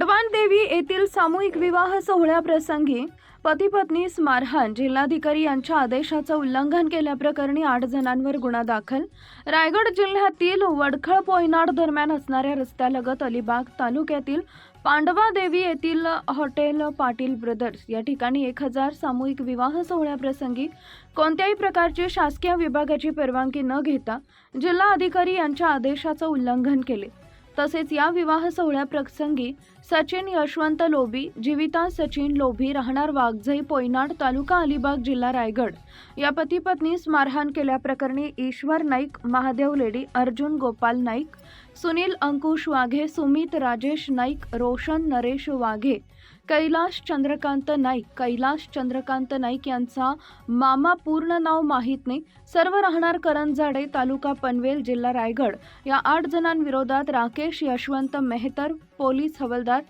पांडवान देवी येथील सामूहिक विवाह सोहळ्याप्रसंगी पती पत्नीस मारहाण जिल्हाधिकारी यांच्या आदेशाचं उल्लंघन केल्याप्रकरणी आठ जणांवर गुन्हा दाखल. रायगड जिल्ह्यातील वडखळ पोयनाड दरम्यान असणाऱ्या रस्त्यालगत अलिबाग तालुक्यातील पांडवा देवी येथील हॉटेल पाटील ब्रदर्स या ठिकाणी एक हजार सामूहिक विवाह सोहळ्याप्रसंगी कोणत्याही प्रकारची शासकीय विभागाची परवानगी न घेता जिल्हा अधिकारी यांच्या आदेशाचं उल्लंघन केले. तसेच या विवाह सोहळ्याप्रसंगी सचिन यशवंत लोबी जीविता सचिन लोभी राहणार वाघझई पोयनाड तालुका अलिबाग जिल्हा रायगड. या पती पत्नीस मारहाण केल्याप्रकरणी ईश्वर नाईक महादेव लेडी अर्जुन गोपाल नाईक सुनील अंकुश वाघे सुमित राजेश नाईक रोशन नरेश वाघे कैलाश चंद्रकांत नाईक कैलाश चंद्रकांत नाईक यांचा मामा पूर्ण नाव माहीत नाही. सर्व राहणार करंजाडे तालुका पनवेल जिल्हा रायगड. या आठ जणांविरोधात राकेश यशवंत मेहतर पोलीस हवालदार.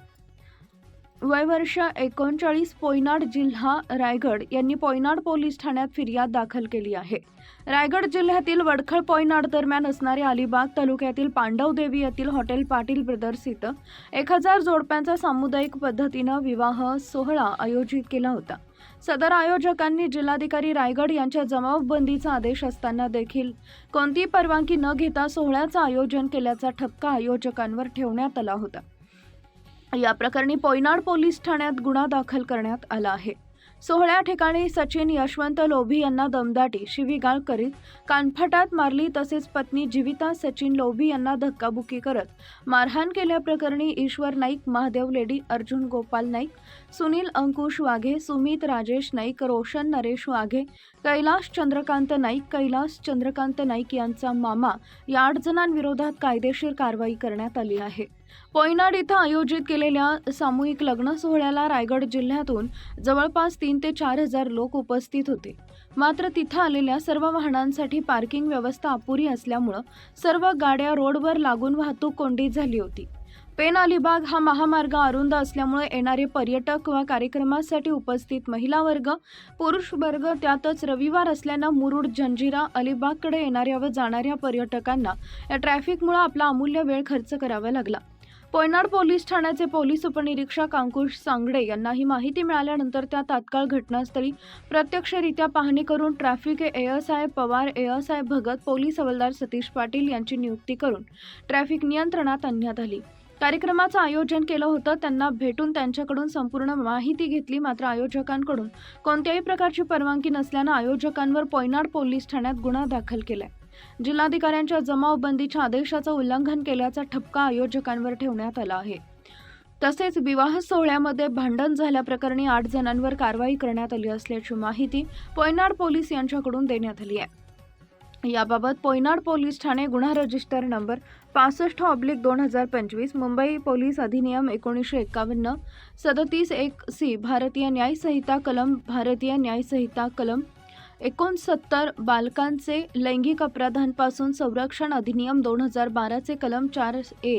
वयवर्ष एकोणचाळीस पोयनाड जिल्हा रायगड यांनी पोयनाड पोलीस ठाण्यात फिर्याद दाखल केली आहे. रायगड जिल्ह्यातील वडखळ पोयनाड दरम्यान असणाऱ्या अलिबाग तालुक्यातील पांडवदेवी येथील हॉटेल पाटील ब्रदर्स इथं एक हजार जोडप्यांचा सामुदायिक पद्धतीनं विवाह सोहळा आयोजित केला होता. सदर आयोजकांनी जिल्हाधिकारी रायगड यांच्या जमावबंदीचा आदेश असताना देखील कोणतीही परवानगी न घेता सोहळ्याचं आयोजन केल्याचा ठपका आयोजकांवर ठेवण्यात आला होता. या प्रकरणी पोयनाड पोलीस ठाण्यात गुन्हा दाखल करण्यात आला आहे. सोहळ्या ठिकाणी सचिन यशवंत लोभी यांना दमदाटी शिवीगाळ करीत कानफटात मारली तसेच पत्नी जीविता सचिन लोभी यांना धक्काबुक्की करत मारहाण केल्याप्रकरणी ईश्वर नाईक महादेव लेडी अर्जुन गोपाल नाईक सुनील अंकुश वाघे सुमित राजेश नाईक रोशन नरेश वाघे कैलाश चंद्रकांत नाईक कैलास चंद्रकांत नाईक यांचा मामा या आठ जणांविरोधात कायदेशीर कारवाई करण्यात आली आहे. पोयनाड इथं आयोजित केलेल्या सामूहिक लग्न सोहळ्याला रायगड जिल्ह्यातून जवळपास तीन ते चार हजार लोक उपस्थित होते. मात्र तिथं आलेल्या सर्व वाहनांसाठी पार्किंग व्यवस्था अपुरी असल्यामुळं सर्व गाड्या रोडवर लागून वाहतूक कोंडी झाली होती. पेन अलिबाग हा महामार्ग अरुंद असल्यामुळे येणारे पर्यटक व कार्यक्रमासाठी उपस्थित महिला वर्ग पुरुष वर्ग त्यातच रविवार असल्यानं मुरुड जंजिरा अलिबागकडे येणाऱ्या व जाणाऱ्या पर्यटकांना या ट्रॅफिकमुळे आपला अमूल्य वेळ खर्च करावा लागला. पोयनाड पोलीस ठाण्याचे पोलीस उपनिरीक्षक अंकुश सांगडे यांना ही माहिती मिळाल्यानंतर त्या तात्काळ घटनास्थळी प्रत्यक्षरित्या पाहणी करून traffic ASI Pawar ASI Bhagat police हवालदार सतीश पाटील यांची नियुक्ती करून ट्रॅफिक नियंत्रणात आणण्यात आली. कार्यक्रमाचं आयोजन केलं होतं. त्यांना भेटून त्यांच्याकडून संपूर्ण माहिती घेतली. मात्र आयोजकांकडून कोणत्याही प्रकारची परवानगी नसल्यानं आयोजकांवर पोयनाड पोलीस ठाण्यात गुन्हा दाखल केलाय. जिल्हाधिकाऱ्यांच्या जमावबंदीच्या आदेशाचं उल्लंघन केल्याचा ठपका आयोजकांवर ठेवण्यात आला आहे. तसेच विवाह सोहळ्यामध्ये भांडण झाल्याप्रकरणी आठ जणांवर कारवाई करण्यात आली असल्याची माहिती पोयनाड पोलीस यांच्याकडून देण्यात आली आहे. याबाबत पोयनाड पोलीस ठाणे गुन्हा रजिस्टर नंबर पासष्ट ऑब्लिक दोन हजार पंचवीस मुंबई पोलीस अधिनियम एकोणीसशे एकावन्न सदतीस एक सी भारतीय न्यायसंहिता कलम भारतीय न्यायसंहिता कलम एकोणसत्तर बालकांचे लैंगिक अपराधांपासून संरक्षण अधिनियम दोन हजार बाराचे कलम चार ए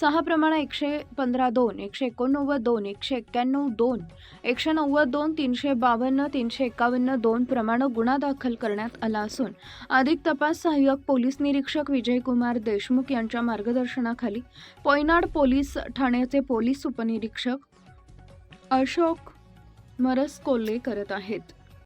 सहा प्रमाणे एकशे पंधरा दोन एकशे एकोणनव्वद दोन एकशे एक्क्याण्णव दोन एकशे नव्वद दोन तीनशे बावन्न तीनशे एकावन्न दोन प्रमाणे गुन्हा दाखल करण्यात आला असून अधिक तपास सहाय्यक पोलीस निरीक्षक विजयकुमार देशमुख यांच्या मार्गदर्शनाखाली पोयनाड पोलीस ठाण्याचे पोलीस उपनिरीक्षक अशोक मरसकोल्ले करत आहेत.